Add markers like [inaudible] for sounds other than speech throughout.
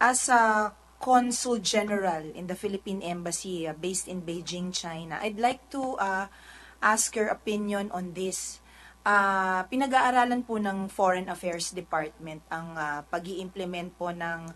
as a consul general in the Philippine Embassy uh, based in Beijing, China, I'd like to uh, ask your opinion on this. Uh, pinag-aaralan po ng Foreign Affairs Department ang uh, pag implement po ng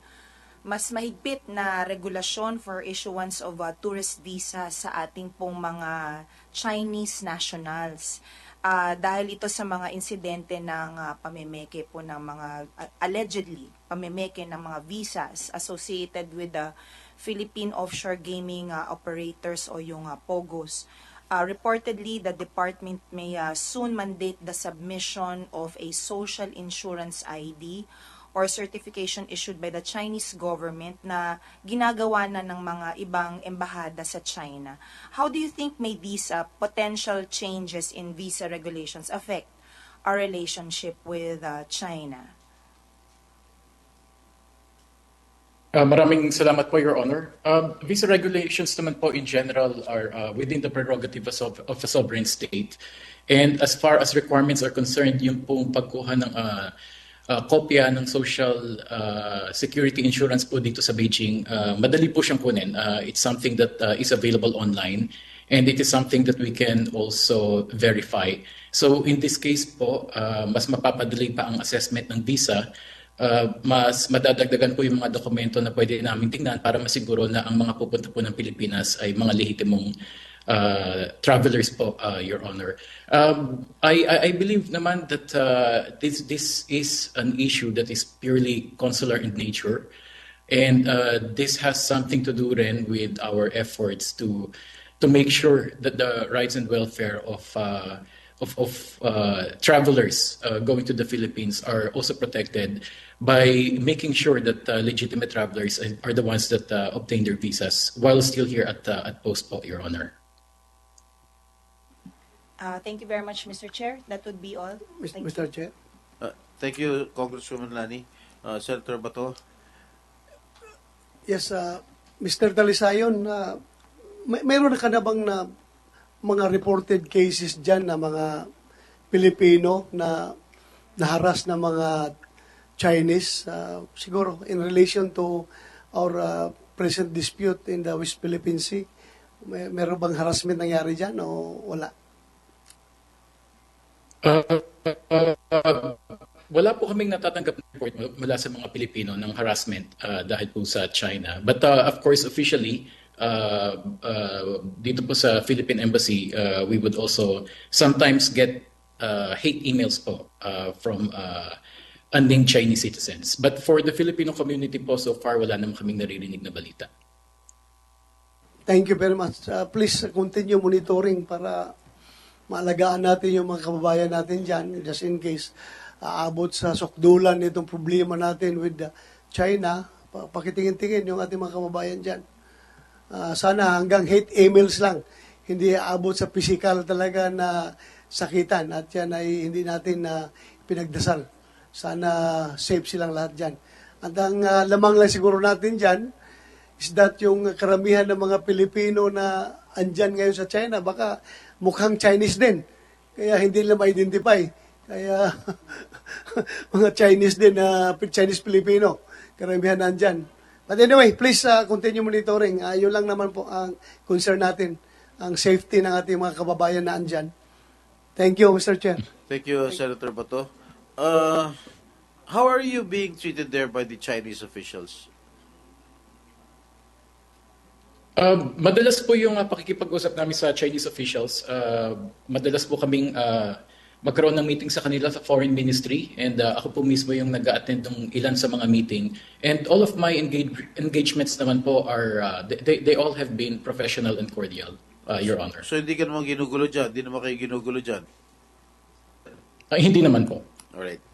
mas mahigpit na regulasyon for issuance of uh, tourist visa sa ating pong mga Chinese nationals. Ah, dahil ito sa mga insidente ng ah, pamemeke po ng mga ah, allegedly pamemeke ng mga visas associated with the Philippine offshore gaming ah, operators o yung ah, POGOs. Ah, reportedly, the department may ah, soon mandate the submission of a social insurance ID or certification issued by the Chinese government na ginagawa na ng mga ibang embahada sa China. How do you think may these uh, potential changes in visa regulations affect our relationship with uh, China? Uh, maraming salamat po, Your Honor. Um, visa regulations naman po in general are uh, within the prerogative of, of a sovereign state. And as far as requirements are concerned, yung pong pagkuha ng uh, uh, kopya ng social uh, security insurance po dito sa Beijing, uh, madali po siyang kunin. Uh, it's something that uh, is available online and it is something that we can also verify. So in this case po, uh, mas mapapadali pa ang assessment ng visa uh, mas madadagdagan po yung mga dokumento na pwede namin tingnan para masiguro na ang mga pupunta po ng Pilipinas ay mga lehitimong uh, travelers uh, Your Honor. Um, I, I, believe naman that uh, this, this is an issue that is purely consular in nature. And uh, this has something to do then with our efforts to to make sure that the rights and welfare of uh, of, of uh, travelers going to the Philippines are also protected by making sure that legitimate travelers are- the ones that obtain their visas while still here at at Post Your Honor. Uh, thank you very much, Mr. Chair. That would be all. Mis- Thank you. Mr. Chair. Uh, thank you, Congresswoman Lani. Uh, Senator Bato. Yes, uh, Mr. Talisayon, uh, may, mayroon ka na bang na mga reported cases dyan na mga Pilipino na naharas na mga Chinese, uh, siguro in relation to our uh, present dispute in the West Philippine Sea? May, meron bang harassment nangyari dyan o wala? Wala po kaming natatanggap na report mula sa mga Pilipino ng harassment uh, dahil po sa China. But uh, of course, officially, uh, uh, dito po sa Philippine Embassy, uh, we would also sometimes get uh, hate emails po uh, from uh, unnamed Chinese citizens. But for the Filipino community po, so far, wala naman kaming naririnig na balita. Thank you very much. Uh, please continue monitoring para maalagaan natin yung mga kababayan natin dyan, just in case aabot sa sukdulan nitong problema natin with uh, China, pa- pakitingin-tingin yung ating mga kababayan dyan. Ah, sana hanggang hate emails lang, hindi aabot sa physical talaga na sakitan at yan ay hindi natin na pinagdasal. Sana safe silang lahat dyan. At ang ah, lamang lang siguro natin dyan, is that yung karamihan ng mga Pilipino na andyan ngayon sa China, baka mukhang Chinese din. Kaya hindi nila ma-identify. Kaya [laughs] mga Chinese din, na Chinese-Filipino, karamihan nandyan. But anyway, please uh, continue monitoring. Uh, yun lang naman po ang concern natin, ang safety ng ating mga kababayan na andyan. Thank you, Mr. Chair. Thank you, Senator Bato. Uh, how are you being treated there by the Chinese officials? Uh, madalas po yung uh, pakikipag-usap namin sa Chinese officials. Uh, madalas po kaming uh, magkaroon ng meeting sa kanila sa foreign ministry and uh, ako po mismo yung nag-attend ng ilan sa mga meeting. And all of my engage- engagements naman po are, uh, they, they all have been professional and cordial, uh, Your Honor. So hindi ka naman ginugulo dyan, hindi naman kayo ginugulo dyan. Uh, hindi naman po. Alright.